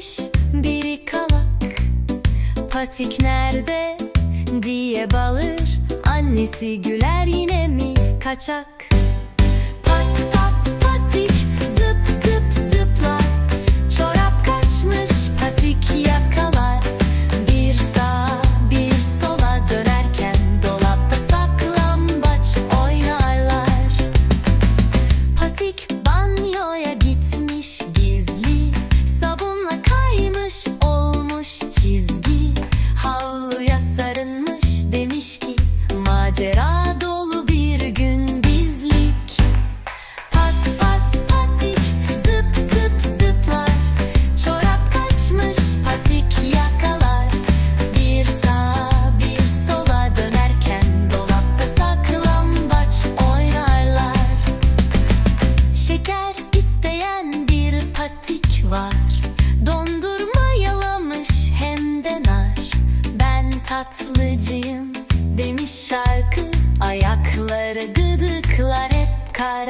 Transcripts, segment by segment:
gitmiş biri kalak. Patik nerede diye balır Annesi güler yine mi kaçak? Demiş ki macera tatlıcıyım demiş şarkı. Ayakları gıdıklar hep kara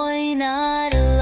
tôi na đời